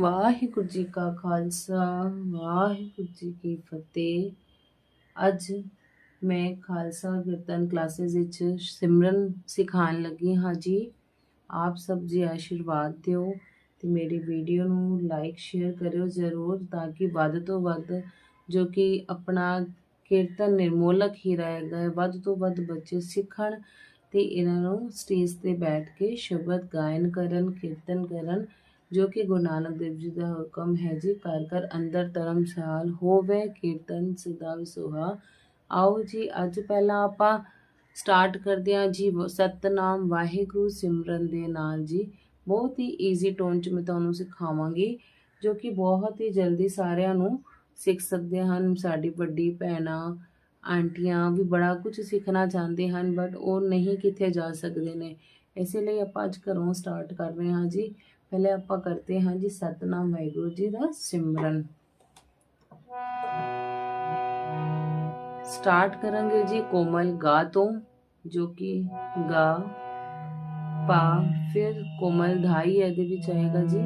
ਵਾਹਿਗੁਰੂ ਜੀ ਕਾ ਖਾਲਸਾ, ਵਾਹਿਗੁਰੂ ਜੀ ਕੀ ਫਤਿਹ। ਅੱਜ ਮੈਂ ਖਾਲਸਾ ਕੀਰਤਨ ਕਲਾਸਿਸ ਵਿੱਚ ਸਿਮਰਨ ਸਿਖਾਉਣ ਲੱਗੀ ਹਾਂ ਜੀ। ਆਪ ਸਭ ਜੀ ਆਸ਼ੀਰਵਾਦ ਦਿਓ ਤੇ ਮੇਰੀ ਵੀਡੀਓ ਨੂੰ ਲਾਈਕ ਸ਼ੇਅਰ ਕਰਿਓ ਜ਼ਰੂਰ ਤਾਂ ਕਿ ਵੱਧ ਤੋਂ ਵੱਧ ਜੋ ਕਿ ਆਪਣਾ ਕੀਰਤਨ ਨਿਰਮੋਲਕ ਹੀ ਰਹੇਗਾ, ਵੱਧ ਤੋਂ ਵੱਧ ਬੱਚੇ ਸਿੱਖਣ ਤੇ ਇਹਨਾਂ ਨੂੰ ਸਟੇਜ ਤੇ ਬੈਠ ਕੇ ਸ਼ਬਦ ਗਾਇਨ ਕਰਨ, ਕੀਰਤਨ ਕਰਨ ਜੋ ਕਿ ਗੁਰੂ ਨਾਨਕ ਦੇਵ ਜੀ ਦਾ ਹੁਕਮ ਹੈ ਜੀ, ਘਰ ਘਰ ਅੰਦਰ ਧਰਮਸ਼ਾਲ ਹੋਵੇ, ਕੀਰਤਨ ਸਦਾ ਵਿਸੋਹਾ। ਆਓ ਜੀ, ਅੱਜ ਪਹਿਲਾਂ ਆਪਾਂ ਸਟਾਰਟ ਕਰਦੇ ਹਾਂ ਜੀ ਸਤਨਾਮ ਵਾਹਿਗੁਰੂ ਸਿਮਰਨ ਦੇ ਨਾਲ ਜੀ। ਬਹੁਤ ਹੀ ਈਜ਼ੀ ਟੋਨ 'ਚ ਮੈਂ ਤੁਹਾਨੂੰ ਸਿਖਾਵਾਂਗੀ, ਜੋ ਕਿ ਬਹੁਤ ਹੀ ਜਲਦੀ ਸਾਰਿਆਂ ਨੂੰ ਸਿੱਖ ਸਕਦੇ ਹਨ। ਸਾਡੀ ਵੱਡੀ ਭੈਣਾਂ, ਆਂਟੀਆਂ ਵੀ ਬੜਾ ਕੁਝ ਸਿੱਖਣਾ ਚਾਹੁੰਦੇ ਹਨ ਬਟ ਉਹ ਨਹੀਂ ਕਿੱਥੇ ਜਾ ਸਕਦੇ ਨੇ। ਇਸੇ ਲਈ ਆਪਾਂ ਅੱਜ ਘਰੋਂ ਸਟਾਰਟ ਕਰ ਰਹੇ ਹਾਂ ਜੀ। ਪਹਿਲੇ ਆਪਾਂ ਕਰਦੇ ਹਾਂ ਜੀ ਸਤਨਾਮ ਵਾਹਿਗੁਰੂ ਜੀ ਦਾ ਸਿਮਰਨ। ਸਟਾਰਟ ਕਰਾਂਗੇ ਜੀ ਕੋਮਲ ਗਾ ਤੋਂ, ਜੋ ਕਿ ਗਾ, ਪਾ, ਫਿਰ ਕੋਮਲ ਧਾਈ ਇਹਦੇ ਵਿੱਚ ਆਏਗਾ ਜੀ।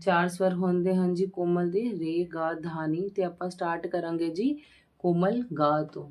ਚਾਰ ਸਵਰ ਹੁੰਦੇ ਹਨ ਜੀ ਕੋਮਲ ਦੇ, ਰੇ, ਗਾ, ਧਾਨੀ, ਤੇ ਆਪਾਂ ਸਟਾਰਟ ਕਰਾਂਗੇ ਜੀ ਕੋਮਲ ਗਾ ਤੋਂ।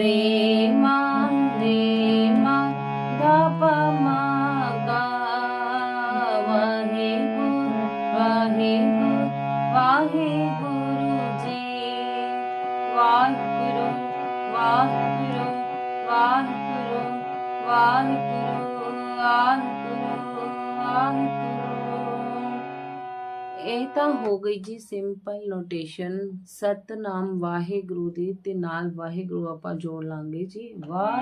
ीमा दीमा द मा का वही वही पाहि गुरुजी पाकुरु वरु पाकुरु पाकुरु वा ਇਹ ਤਾਂ ਹੋ ਗਈ ਜੀ ਸਿੰਪਲ ਨੋਟੇਸ਼ਨ ਸਤਨਾਮ ਵਾਹਿਗੁਰੂ ਦੀ ਤੇ ਨਾਲ ਵਾਹਿਗੁਰੂ ਆਪਾਂ ਜੋੜ ਲਾਂਗੇ ਜੀ। ਵਾਹ